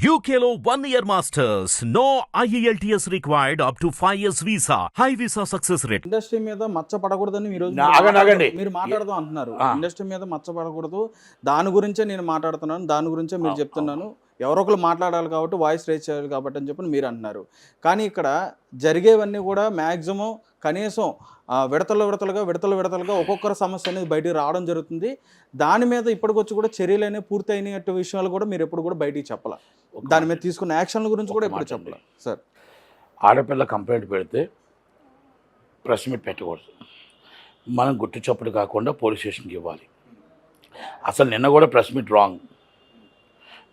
One year masters. No E IELTS required up to 5 years visa. High visa success rate. Industry మీద మచ్చ పడకూడదని నా- మీరు. మీరు మాట్లాడదాం అంటున్నారు. ఇండస్ట్రీ మీద మచ్చ పడకూడదు దాని గురించే నేను మాట్లాడుతున్నాను దాని గురించే మీరు చెప్తున్నాను ఎవరో ఒకరు మాట్లాడాలి కాబట్టి వాయిస్ రేజ్ చేయాలి కాబట్టి అని చెప్పి మీరు అంటున్నారు కానీ ఇక్కడ జరిగేవన్నీ కూడా మ్యాక్సిమం కనీసం విడతలు విడతలుగా విడతలు విడతలుగా ఒక్కొక్కరి సమస్య అనేది బయటికి రావడం జరుగుతుంది దాని మీద ఇప్పటికొచ్చి కూడా చర్యలు అనేవి పూర్తి అయినట్టు విషయాలు కూడా మీరు ఎప్పుడు కూడా బయటికి చెప్పాల దాని మీద తీసుకున్న యాక్షన్ల గురించి కూడా ఎప్పుడు మాట చెప్పాల సార్. ఆడపిల్ల కంప్లైంట్ పెడితే ప్రెస్ మీట్ పెట్టకూడదు. మనం గుట్టు చప్పుడు కాకుండా పోలీస్ స్టేషన్కి ఇవ్వాలి. అసలు నిన్న కూడా ప్రెస్ మీట్ రాంగ్.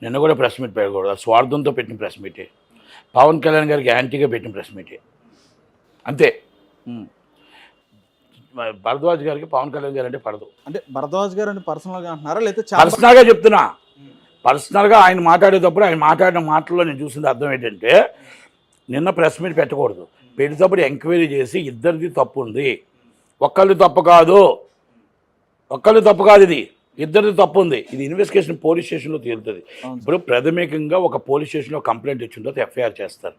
నిన్న కూడా ప్రెస్ మీట్ పెట్టకూడదు. స్వార్థంతో పెట్టిన ప్రెస్ మీటే. పవన్ కళ్యాణ్ గారికి యాంటీగా పెట్టిన ప్రెస్ మీటే. అంతే. భరద్వాజ్ గారికి పవన్ కళ్యాణ్ గారు అంటే పడదు. అంటే భరద్వాజ్ గారు అని పర్సనల్గా అంటున్నారా? లేకపోతే చాలా పర్సనల్గా చెప్తున్నా. పర్సనల్గా ఆయన మాట్లాడేటప్పుడు ఆయన మాట్లాడిన మాటల్లో నేను చూసింది అర్థం ఏంటంటే నిన్న ప్రెస్ మీట్ పెట్టకూడదు. పెట్టేటప్పుడు ఎంక్వైరీ చేసి ఇద్దరిది తప్పు ఉంది. ఒక్కళ్ళు తప్పు కాదు. ఒక్కళ్ళు తప్పు కాదు ఇది. ఇద్దరిది తప్పు ఉంది ఇది ఇన్వెస్టిగేషన్ పోలీస్ స్టేషన్లో తేలుతుంది. ఇప్పుడు ప్రాథమికంగా ఒక పోలీస్ స్టేషన్లో కంప్లైంట్ ఇచ్చిన తర్వాత ఎఫ్ఐఆర్ చేస్తారు.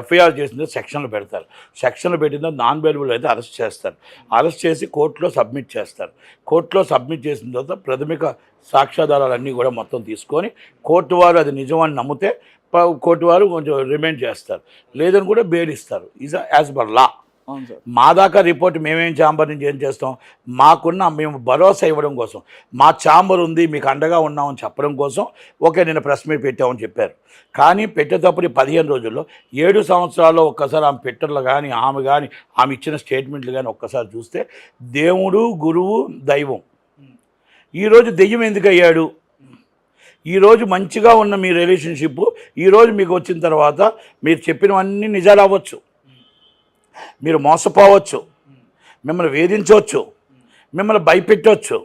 ఎఫ్ఐఆర్ చేసిన తర్వాత సెక్షన్లు పెడతారు. సెక్షన్లు పెట్టిన తర్వాత నాన్ బెయిలబుల్ అయితే అరెస్ట్ చేస్తారు. అరెస్ట్ చేసి కోర్టులో సబ్మిట్ చేస్తారు. కోర్టులో సబ్మిట్ చేసిన తర్వాత ప్రాథమిక సాక్ష్యాధారాలన్నీ కూడా మొత్తం తీసుకొని కోర్టు వారు అది నిజమని నమ్మితే కోర్టు వారు కొంచెం రిమైండ్ చేస్తారు. లేదని కూడా బెయిల్ ఇస్తారు. ఈజ్ యాజ్ పర్ లా మా దాకా రిపోర్ట్ మేమేం ఛాంబర్ నుంచి ఏం చేస్తాం? మాకున్న మేము భరోసా ఇవ్వడం కోసం మా ఛాంబర్ ఉంది మీకు అండగా ఉన్నామని చెప్పడం కోసం ఓకే నేను ప్రెస్ మీట్ పెట్టామని చెప్పారు. కానీ పెట్టేటప్పుడు పదిహేను రోజుల్లో ఏడు సంవత్సరాల్లో ఒక్కసారి ఆమె పెట్టర్లు కానీ ఆమె కానీ ఆమె ఇచ్చిన స్టేట్మెంట్లు కానీ ఒక్కసారి చూస్తే దేవుడు గురువు దైవం. ఈరోజు దెయ్యం ఎందుకు అయ్యాడు? ఈరోజు మంచిగా ఉన్న మీ రిలేషన్షిప్ ఈరోజు మీకు వచ్చిన తర్వాత మీరు చెప్పినవన్నీ నిజాలు అవ్వచ్చు. మీరు మోసపోవచ్చు. మిమ్మల్ని వేధించవచ్చు. మిమ్మల్ని భయపెట్టవచ్చు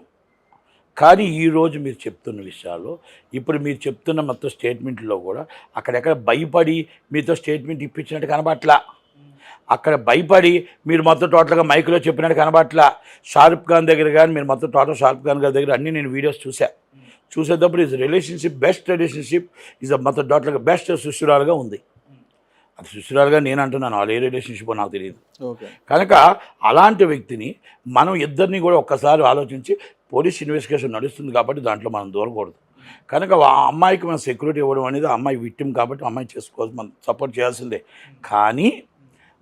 కానీ ఈరోజు మీరు చెప్తున్న విషయాలు ఇప్పుడు మీరు చెప్తున్న మొత్తం స్టేట్మెంట్లో కూడా అక్కడెక్కడ భయపడి మీతో స్టేట్మెంట్ ఇప్పించినట్టు కనబట్లా. అక్కడ భయపడి మీరు మొత్తం టోటల్గా మైక్లో చెప్పినట్టు కనబట్లా. షారుఖ్ ఖాన్ దగ్గర కానీ మీరు మొత్తం టోటల్ షారుఖ్ ఖాన్ గారి దగ్గర అన్నీ నేను వీడియోస్ చూసా చూసేటప్పుడు is relationship best relationship is మొత్తం టోటల్గా బెస్ట్ సుశురాలుగా ఉంది. అది సుశురాలుగా నేను అంటున్నాను వాళ్ళు ఏ రిలేషన్షిప్ నాకు తెలియదు. కనుక అలాంటి వ్యక్తిని మనం ఇద్దరిని కూడా ఒక్కసారి ఆలోచించి పోలీస్ ఇన్వెస్టిగేషన్ నడుస్తుంది కాబట్టి దాంట్లో మనం దూరకూడదు. కనుక ఆ అమ్మాయికి మనం సెక్యూరిటీ ఇవ్వడం అనేది అమ్మాయి విక్టిమ్ కాబట్టి అమ్మాయి చేసుకోవాల్సి మనం సపోర్ట్ చేయాల్సిందే. కానీ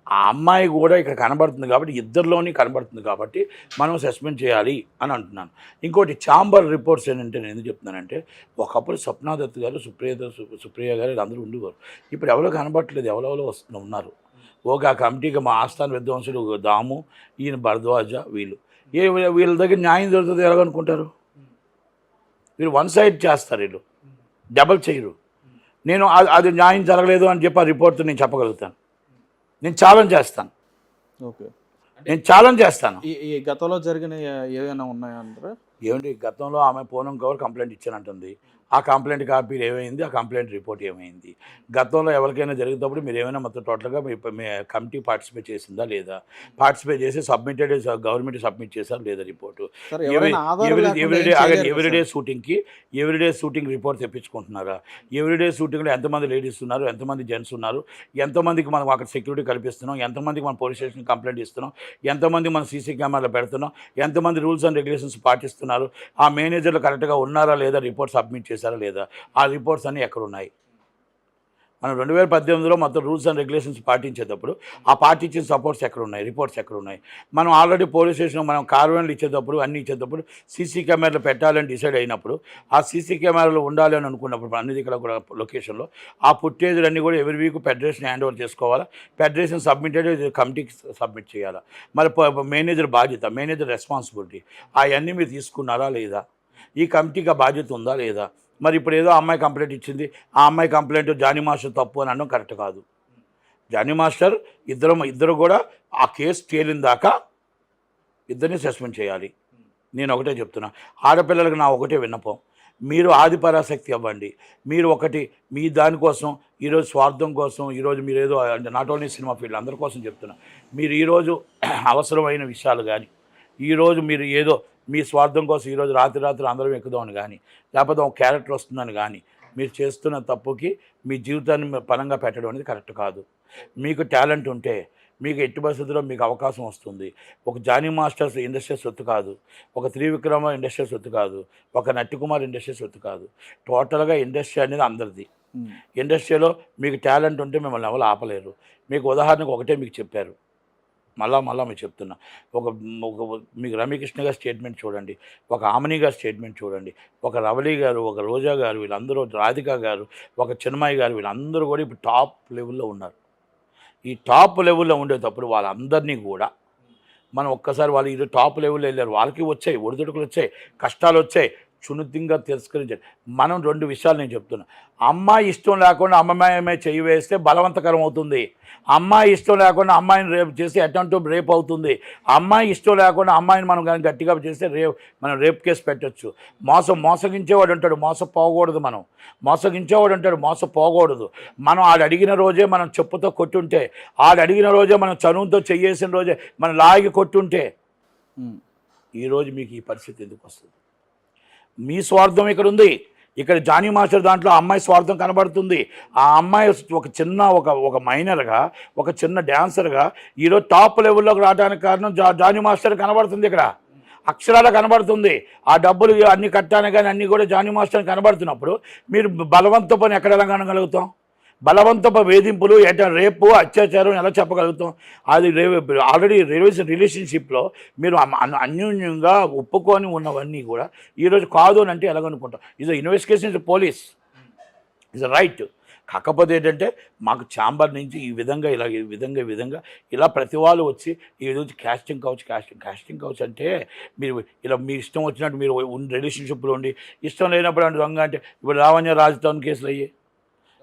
ఆ అమ్మాయి కూడా ఇక్కడ కనబడుతుంది కాబట్టి ఇద్దరిలోని కనబడుతుంది కాబట్టి మనం సస్పెండ్ చేయాలి అని అంటున్నాను. ఇంకోటి చాంబర్ రిపోర్ట్స్ ఏంటంటే నేను ఎందుకు చెప్తున్నానంటే ఒకప్పుడు స్వప్నాదత్ గారు సుప్రియ సుప్రియ గారు అందరూ ఉండేవారు. ఇప్పుడు ఎవరో కనబడట్లేదు ఎవరెవరో వస్తు ఉన్నారు. ఒక ఆ కమిటీకి మా ఆస్థాన విద్వాంసుడు దాము ఈయన భరద్వాజ వీళ్ళు. ఏ వీళ్ళ దగ్గర న్యాయం దొరుకుతుంది ఎలాగనుకుంటారు వీళ్ళు వన్ సైడ్ చేస్తారు వీళ్ళు. డబల్ చేయరు. నేను అది అది న్యాయం జరగలేదు అని చెప్పి ఆ రిపోర్ట్ నేను చెప్పగలుగుతాను. నేను ఛాలెంజ్ చేస్తాను. ఓకే. నేను ఛాలెంజ్ చేస్తాను. ఈ గతంలో జరిగిన ఏ- ఏవైనా ఉన్నాయా అంటారా? ఏమిటి గతంలో ఆమె పూనం కవర్ కంప్లైంట్ ఇచ్చానంటుంది. ఆ కంప్లైంట్ కాపీ ఏమైంది? ఆ కంప్లైంట్ రిపోర్ట్ ఏమైంది? గతంలో ఎవరికైనా జరిగేటప్పుడు మీరు ఏమైనా మొత్తం టోటల్గా మీ మీ కమిటీ పార్టిసిపేట్ చేసిందా లేదా? పార్టిసిపేట్ చేసి సబ్మిటెడ్ గవర్నమెంట్ సబ్మిట్ చేశారా లేదా రిపోర్టు? Everyday everyday. షూటింగ్కి ఎవ్రీడే షూటింగ్ రిపోర్ట్ తెప్పించుకుంటున్నారా? ఎవ్రీడే షూటింగ్లో ఎంతమంది లేడీస్ ఉన్నారు? ఎంతమంది జెంట్స్ ఉన్నారు? ఎంతమందికి మనం అక్కడ సెక్యూరిటీ కల్పిస్తున్నాం? ఎంతమందికి మనం పోలీస్ స్టేషన్ కంప్లైంట్ ఇస్తున్నాం? ఎంతమంది మనం సీసీ కెమెరాలు పెడుతున్నాం? ఎంతమంది రూల్స్ అండ్ రెగ్యులేషన్స్ పాటిస్తున్నారు? ఆ మేనేజర్లు కరెక్ట్గా ఉన్నారా లేదా రిపోర్ట్ సబ్మిట్ చేశారా లేదా? ఆ రిపోర్ట్స్ అన్నీ ఎక్కడ ఉన్నాయి మనం రెండు వేల పద్దెనిమిదిలో మొత్తం రూల్స్ అండ్ రెగ్యులేషన్స్ పాటించేటప్పుడు ఆ పాటించిన సపోర్ట్స్ ఎక్కడ ఉన్నాయి రిపోర్ట్స్ ఎక్కడ ఉన్నాయి మనం ఆల్రెడీ పోలీస్ స్టేషన్లో మనం కార్వన్లు ఇచ్చేటప్పుడు అన్ని ఇచ్చేటప్పుడు సీసీ కెమెరాలు పెట్టాలని డిసైడ్ అయినప్పుడు ఆ సీసీ కెమెరాలు ఉండాలి అని అనుకున్నప్పుడు అన్ని దగ్గర కూడా లొకేషన్లో ఆ ఫుటేజ్లన్నీ కూడా ఎవరి వీక్ ఫెడరేషన్ హ్యాండ్ ఓవర్ చేసుకోవాలా ఫెడరేషన్ సబ్మిటెడ్ కమిటీకి సబ్మిట్ చేయాలా? మరి మేనేజర్ బాధ్యత మేనేజర్ రెస్పాన్సిబిలిటీ అవన్నీ మీరు తీసుకున్నారా లేదా? ఈ కమిటీకి ఆ బాధ్యత ఉందా లేదా? మరి ఇప్పుడు ఏదో అమ్మాయి కంప్లైంట్ ఇచ్చింది ఆ అమ్మాయి కంప్లైంట్ జానీ మాస్టర్ తప్పు అని అనడం కరెక్ట్ కాదు. జానీ మాస్టర్ ఇద్దరు ఇద్దరు కూడా ఆ కేసు తేలిన దాకా ఇద్దరిని సస్పెండ్ చేయాలి. నేను ఒకటే చెప్తున్నా ఆడపిల్లలకు నా ఒకటే విన్నపం మీరు ఆదిపరాశక్తి అవ్వండి. మీరు ఒకటి మీ దానికోసం ఈరోజు స్వార్థం కోసం ఈరోజు మీరు ఏదో అంటే నాట్ ఓన్లీ సినిమా ఫీల్డ్ అందరి కోసం చెప్తున్నా. మీరు ఈరోజు అవసరమైన విషయాలు కానీ ఈరోజు మీరు ఏదో మీ స్వార్థం కోసం ఈరోజు రాత్రి రాత్రి అందరం ఎక్కుదామని కానీ లేకపోతే ఒక క్యారెక్టర్ వస్తుందని కానీ మీరు చేస్తున్న తప్పుకి మీ జీవితాన్ని పరంగా పెట్టడం అనేది కరెక్ట్ కాదు. మీకు టాలెంట్ ఉంటే మీకు ఎట్టి పరిస్థితుల్లో మీకు అవకాశం వస్తుంది. ఒక జానీ మాస్టర్స్ ఇండస్ట్రీ సొత్తు కాదు. ఒక త్రివిక్రమ ఇండస్ట్రీ సొత్తు కాదు. ఒక నట్టికుమార్ ఇండస్ట్రీ సొత్తు కాదు. టోటల్గా ఇండస్ట్రీ అనేది అందరిది. ఇండస్ట్రీలో మీకు టాలెంట్ ఉంటే మిమ్మల్ని ఎవరు ఆపలేరు. మీకు ఉదాహరణకు ఒకటే మీకు చెప్పారు. మళ్ళా మళ్ళా మీకు చెప్తున్నా. ఒక ఒక మీకు రమ్యకృష్ణ గారి స్టేట్మెంట్ చూడండి ఒక ఆమని గారి స్టేట్మెంట్ చూడండి ఒక రవళి గారు ఒక రోజా గారు వీళ్ళందరూ రాధిక గారు ఒక చిన్మయ్య గారు వీళ్ళందరూ కూడా ఇప్పుడు టాప్ లెవెల్లో ఉన్నారు. ఈ టాప్ లెవెల్లో ఉండేటప్పుడు వాళ్ళందరినీ కూడా మనం ఒక్కసారి వాళ్ళు ఇది టాప్ లెవెల్లో వెళ్ళారు వాళ్ళకి వచ్చాయి ఒడిదుడుకులు వచ్చాయి కష్టాలు వచ్చాయి చునుతింగా తిరస్కరించారు మనం రెండు విషయాలు నేను చెప్తున్నా. అమ్మాయి ఇష్టం లేకుండా అమ్మాయి చెయ్యి వేస్తే బలవంతకరం అవుతుంది అమ్మాయి ఇష్టం లేకుండా అమ్మాయిని రేపు చేస్తే అటెంప్ట్ రేప్ అవుతుంది అమ్మాయి ఇష్టం లేకుండా అమ్మాయిని మనం కానీ గట్టిగా చేస్తే రేప్ మనం రేప్ కేసు పెట్టొచ్చు. మోసం మోసగించేవాడు ఉంటాడు మోసపోకూడదు మనం. మోసగించేవాడు ఉంటాడు మోసపోకూడదు. మనం ఆడు అడిగిన రోజే మనం చెప్పుతో కొట్టుంటే ఆడు అడిగిన రోజే మనం చనువుతో చెయ్యేసిన రోజే మనం లాగి కొట్టుంటే. ఈరోజు మీకు ఈ పరిస్థితి ఎందుకు వస్తుంది? మీ స్వార్థం ఇక్కడ ఉంది. ఇక్కడ జానీ మాస్టర్ దాంట్లో అమ్మాయి స్వార్థం కనబడుతుంది. ఆ అమ్మాయి ఒక చిన్న ఒక ఒక మైనర్గా ఒక చిన్న డ్యాన్సర్గా ఈరోజు టాప్ లెవెల్లోకి రావడానికి కారణం జా జానీ మాస్టర్ కనబడుతుంది ఇక్కడ. అక్షరాల కనబడుతుంది. ఆ డబ్బులు అన్ని కట్టాను కానీ అన్నీ కూడా జానీ మాస్టర్ కనబడుతున్నప్పుడు మీరు బలవంత పని ఎక్కడ కనగలుగుతాం బలవంతపు వేధింపులు ఎట రేపు అత్యాచారం ఎలా చెప్పగలుగుతాం? అది ఆల్రెడీ రిలేషన్ రిలేషన్షిప్లో మీరు అన్యోన్యంగా ఒప్పుకొని ఉన్నవన్నీ కూడా ఈరోజు కాదు అని అంటే ఎలాగనుకుంటాం ఇది investigation is police is right కాకపోతే ఏంటంటే మాకు ఛాంబర్ నుంచి ఈ విధంగా ఇలా ఈ విధంగా ఈ విధంగా ఇలా ప్రతి వాళ్ళు వచ్చి ఈ రోజు casting couch casting casting couch అంటే మీరు ఇలా మీ ఇష్టం వచ్చినట్టు మీరు రిలేషన్షిప్లో ఉండి ఇష్టం లేనప్పుడు అంటే దొంగ అంటే ఇప్పుడు రావణ్య రాజధాని కేసులు అయ్యాయి.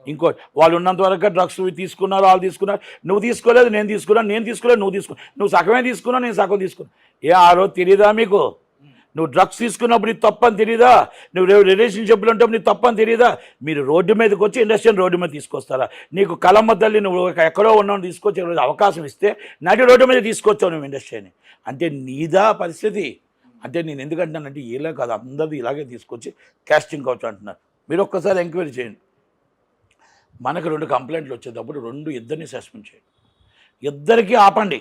ఇంకో వాళ్ళు ఉన్నంత వరకు డ్రగ్స్ తీసుకున్నారు వాళ్ళు తీసుకున్నారు. నువ్వు తీసుకోలేదు నేను తీసుకున్నాను నేను తీసుకోలేదు నువ్వు తీసుకున్నావు నువ్వు సగమే తీసుకున్నావు నేను సగం తీసుకున్నాను ఏ ఆ రోజు తెలియదా మీకు? నువ్వు డ్రగ్స్ తీసుకున్నప్పుడు నీకు తప్పని తెలియదా నువ్వు రే- రిలేషన్షిప్లో ఉంటే నీకు తప్పని తెలియదా మీరు రోడ్డు మీదకి వచ్చి ఇండస్ట్రీని రోడ్డు మీద తీసుకొస్తారా? నీకు కలమ్మ తల్లి నువ్వు ఎక్కడో ఉన్నావు తీసుకొచ్చి అవకాశం ఇస్తే నాటి రోడ్డు మీద తీసుకొచ్చావు నువ్వు ఇండస్ట్రీని. అంటే నీదా పరిస్థితి? అంటే నేను ఎందుకంటున్నానంటే ఇలా కాదు అందరిది ఇలాగే తీసుకొచ్చి క్యాస్టింగ్ కావచ్చు అంటున్నారు. మీరు ఒక్కసారి ఎంక్వైరీ చేయండి. మనకు రెండు కంప్లైంట్లు వచ్చేటప్పుడు రెండు ఇద్దరిని సస్పెండ్ చేయండి. ఇద్దరికి ఆపండి.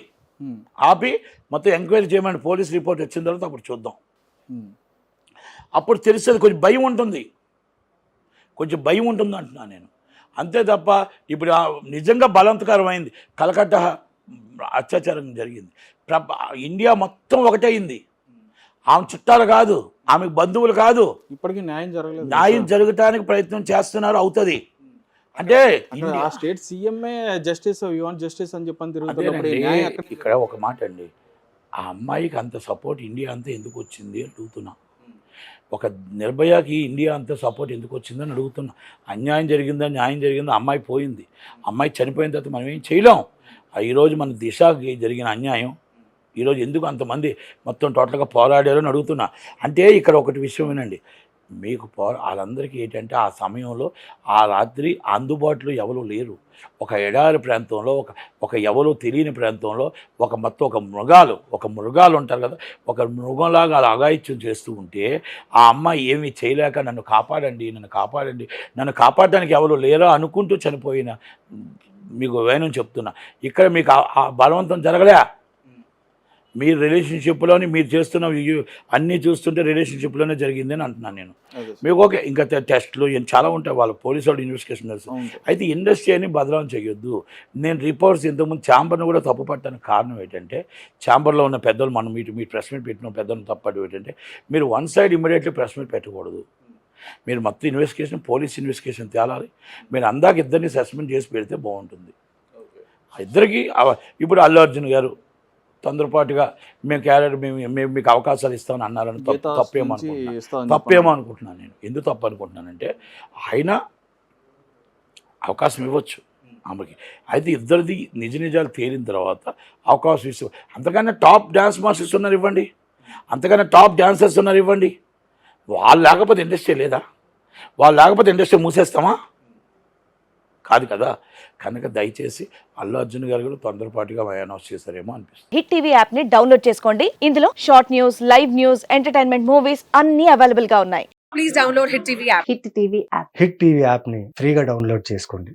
ఆపి మొత్తం ఎంక్వైరీ చేయమని పోలీస్ రిపోర్ట్ వచ్చిన తర్వాత అప్పుడు చూద్దాం. అప్పుడు తెలిసేది కొంచెం భయం ఉంటుంది. కొంచెం భయం ఉంటుంది అంటున్నాను నేను. అంతే తప్ప ఇప్పుడు నిజంగా బలవంతకరమైంది. కలకట్ట అత్యాచారం జరిగింది. ఇండియా మొత్తం ఒకటైంది ఆమె చుట్టాలు కాదు ఆమె బంధువులు కాదు. ఇప్పటికీ న్యాయం జరగలేదు. న్యాయం జరగటానికి ప్రయత్నం చేస్తున్నారు అవుతుంది. అంటే ఆ స్టేట్ సీఎంఏ జస్టిస్ యూ వాంట్ జస్టిస్ అని చెప్పని తిరుగుతున్నప్పుడు ఇక్కడ ఒక మాట అండి. ఆ అమ్మాయికి అంత సపోర్ట్ ఇండియా అంతా ఎందుకు వచ్చింది అని అడుగుతున్నా. ఒక నిర్భయకి ఇండియా అంతా సపోర్ట్ ఎందుకు వచ్చిందని అడుగుతున్నా. అన్యాయం జరిగిందా న్యాయం జరిగిందా అమ్మాయి పోయింది. అమ్మాయి చనిపోయిన తర్వాత మనం ఏం చేయలేం. ఈరోజు మన దిశకి జరిగిన అన్యాయం. ఈరోజు ఎందుకు అంతమంది మొత్తం టోటల్గా పోరాడారు అని అడుగుతున్నా. అంటే ఇక్కడ ఒకటి విషయం వినండి. మీకు పౌర వాళ్ళందరికీ ఏంటంటే ఆ సమయంలో ఆ రాత్రి అందుబాటులో ఎవరు లేరు. ఒక ఎడారి ప్రాంతంలో ఒక ఒక ఎవరు తెలియని ప్రాంతంలో ఒక మొత్తం ఒక మృగాలు ఒక మృగాలు ఉంటారు కదా ఒక మృగంలాగా అలా అగాయిత్యం చేస్తూ ఉంటే ఆ అమ్మాయి ఏమీ చేయలేక నన్ను కాపాడండి నన్ను కాపాడండి నన్ను కాపాడడానికి ఎవరు లేరా అనుకుంటూ చనిపోయిన మీకు వేణం చెప్తున్నా. ఇక్కడ మీకు ఆ బలవంతం జరగలే? మీ రిలేషన్షిప్లోని మీరు చేస్తున్న అన్నీ చూస్తుంటే రిలేషన్షిప్లోనే జరిగిందని అంటున్నాను నేను. మీకు ఓకే ఇంకా టెస్ట్లు చాలా ఉంటాయి వాళ్ళ పోలీసు వాళ్ళు ఇన్వెస్టిగేషన్ తెలుసు సార్. అయితే ఇండస్ట్రీ అని బదలాం చేయొద్దు నేను రిపోర్ట్స్ ఇంతకుముందు ఛాంబర్ను కూడా తప్పు పట్టడానికి కారణం ఏంటంటే ఛాంబర్లో ఉన్న పెద్దలు మనం మీటు మీ ప్రెస్ మీట్ పెట్టిన పెద్దలు తప్పడం ఏంటంటే మీరు one side immediately press meet పెట్టకూడదు. మీరు మొత్తం ఇన్వెస్టిగేషన్ పోలీస్ ఇన్వెస్టిగేషన్ తేలాలి. మీరు అందాక ఇద్దరిని సస్పెండ్ చేసి పెడితే బాగుంటుంది. ఇద్దరికి ఇప్పుడు అల్లు అర్జున్ గారు తొందరపాటుగా మేము క్యారెక్టర్ మేము మేము మీకు అవకాశాలు ఇస్తామని అన్నారని తప్పు గీతా తప్పేమో అనుకుంటున్నాను ఇస్తామని తప్పేమో అనుకుంటున్నాను నేను. ఎందుకు తప్పు అనుకుంటున్నానంటే ఆయన అవకాశం ఇవ్వచ్చు ఆమెకి. అయితే ఇద్దరిది నిజ నిజాలు తేలిన తర్వాత అవకాశం ఇస్తూ అంతకన్నా టాప్ డ్యాన్స్ మాస్టర్స్ ఉన్నారు ఇవ్వండి. అంతకన్నా టాప్ డాన్సర్స్ ఉన్నారు ఇవ్వండి. వాళ్ళు లేకపోతే ఇండస్ట్రీ లేదా? వాళ్ళు లేకపోతే ఇండస్ట్రీ మూసేస్తామా? కాదు కదా. కనుక దయచేసి అల్లు అర్జున్ గారు కూడా తొందరపాటుగా అనౌన్స్ చేశారేమో అనిపిస్తుంది. హిట్ టీవీ యాప్ని డౌన్లోడ్ చేసుకోండి. ఇందులో short news live news entertainment movies అన్ని అవైలబుల్గా ఉన్నాయి. Please download Hit TV app. Hit TV app hit TV యాప్ని ఫ్రీగా డౌన్లోడ్ చేసుకోండి.